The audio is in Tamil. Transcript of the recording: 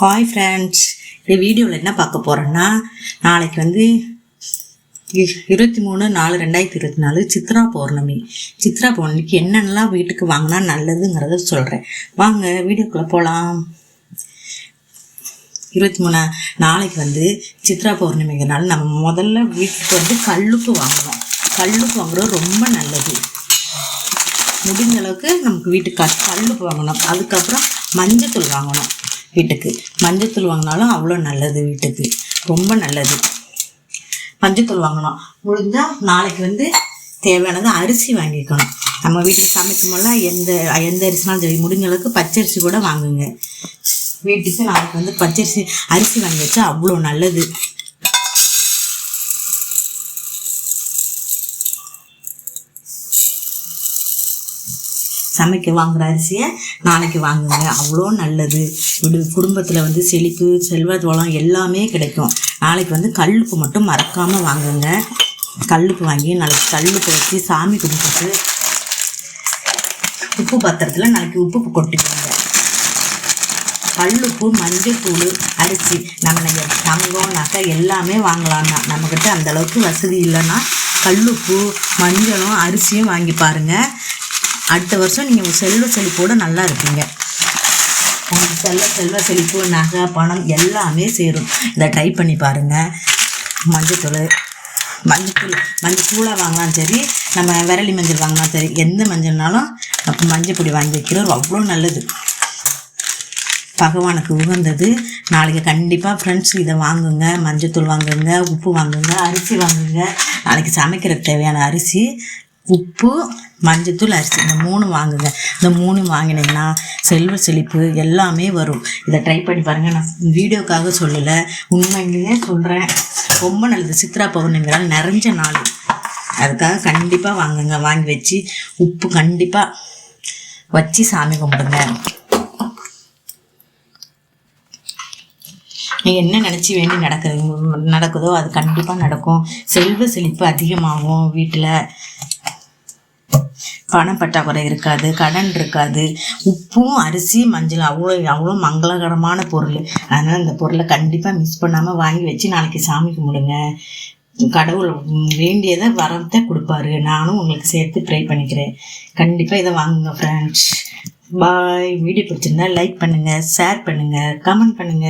ஹாய் ஃப்ரெண்ட்ஸ் இந்த வீடியோவில் என்ன பார்க்க போகிறேன்னா நாளைக்கு வந்து இருபத்தி மூணு நாலு ரெண்டாயிரத்தி இருபத்தி நாலு சித்ரா பௌர்ணமி. சித்ரா பௌர்ணமிக்கு என்னென்னலாம் வீட்டுக்கு வாங்கினா நல்லதுங்கிறத சொல்கிறேன் வாங்க வீடியோக்குள்ளே போகலாம் இருபத்தி மூணு நாளைக்கு வந்து சித்ரா பௌர்ணமிங்கிறனால நம்ம முதல்ல வீட்டுக்கு வந்து கல்லுப்பு வாங்கணும் கல்லுப்பு வாங்குறது ரொம்ப நல்லது. முடிஞ்ச அளவுக்கு நமக்கு வீட்டுக்கு க- கல்லுப்பு வாங்கணும். அதுக்கப்புறம் மஞ்சத்தூள் வாங்கணும். வீட்டுக்கு. மஞ்சத்தூள் வாங்கினாலும் அவ்வளோ நல்லது வீட்டுக்கு. ரொம்ப நல்லது. மஞ்சத்தூள் வாங்கணும். முடிஞ்சால் நாளைக்கு வந்து தேவையானது அரிசி வாங்கிக்கணும். நம்ம வீட்டில் சமைக்கும் போல எந்த எந்த அரிசினாலும் சரி முடிஞ்ச அளவுக்கு பச்சரிசி கூட வாங்குங்க. வீட்டுக்கு நாளைக்கு வந்து பச்சரிசி அரிசி வாங்கி வச்சா அவ்வளோ நல்லது. சமைக்க வாங்குற அரிசியை நாளைக்கு வாங்குங்க. அவ்வளோ நல்லது. இப்படி குடும்பத்தில் வந்து செழிப்பு செல்வத்தோளம் எல்லாமே கிடைக்கும். நாளைக்கு வந்து கல்லுப்பு மட்டும் மறக்காமல் வாங்குங்க. கல்லுப்பு வாங்கி நாளைக்கு கல்லுப்பு வச்சு சாமி கும்பிட்டுட்டு உப்பு பாத்திரத்தில் நாளைக்கு உப்பு கொட்டிக்கோங்க. கல்லுப்பு மஞ்சத்தூள் அரிசி நம்ம நெ- தங்கம் நகை எல்லாமே வாங்கலாம் தான் நம்மக்கிட்ட அந்தளவுக்கு வசதி இல்லைன்னா கல்லுப்பு மஞ்சளும் அரிசியும் வாங்கி பாருங்கள் அடுத்த வருஷம் நீங்கள் செல்வ செழிப்போடு நல்லா இருப்பீங்க. உங்களுக்கு செல்வ செல்வ செழிப்பு நகை பணம் எல்லாமே சேரும். இதை ட்ரை பண்ணி பாருங்கள் மஞ்சத்தூள் மஞ்சத்தூள் மஞ்சத்தூளாக வாங்கினாலும் சரி நம்ம விரலி மஞ்சள் வாங்கினாலும் சரி எந்த மஞ்சள்னாலும் அப்போ மஞ்சள் பொடி வாங்கி வைக்கிறது அவ்வளோ நல்லது. பகவானுக்கு உகந்தது. நாளைக்கு கண்டிப்பாக ஃப்ரெண்ட்ஸ் இதை வாங்குங்க. மஞ்சத்தூள் வாங்குங்க உப்பு வாங்குங்க அரிசி வாங்குங்க. நாளைக்கு சமைக்கிறதுக்கு தேவையான அரிசி உப்பு மஞ்சத்தூள் அரிசி இந்த மூணு வாங்குங்க. இந்த மூணு வாங்கினீங்கன்னா செல்வ செழிப்பு எல்லாமே வரும். இதை ட்ரை பண்ணி பாருங்கள் நான் வீடியோக்காக சொல்லலை. உண்மையிலேயே சொல்கிறேன் ரொம்ப நல்லது. சித்ரா பௌர்ணமிங்கிறால் நிறைஞ்ச நாள். அதுக்காக கண்டிப்பாக வாங்குங்க. வாங்கி வச்சு உப்பு கண்டிப்பாக வச்சு சாமி கும்பிடுங்க. நீங்கள் என்ன நினச்சி வேண்டி நடக்குது நடக்குதோ அது கண்டிப்பாக நடக்கும். செல்வ செழிப்பு அதிகமாகும் வீட்டில். பணப்பற்றாக்குறை இருக்காது கடன் இருக்காது. உப்பும் அரிசி மஞ்சள் அவ்வளோ அவ்வளோ மங்களகரமான பொருள். அதனால் இந்த பொருளை கண்டிப்பாக மிஸ் பண்ணாமல் வாங்கி வச்சு நாளைக்கு சாமி கும்பிடுங்க. கடவுள் வேண்டியதை வரத்தை கொடுப்பாரு. நானும் உங்களுக்கு சேர்த்து ப்ரே பண்ணிக்கிறேன். கண்டிப்பாக இதை வாங்குங்க ஃப்ரெண்ட்ஸ் பாய் வீடியோ பிடிச்சிருந்தா லைக் பண்ணுங்கள் ஷேர் பண்ணுங்கள் கமெண்ட் பண்ணுங்கள்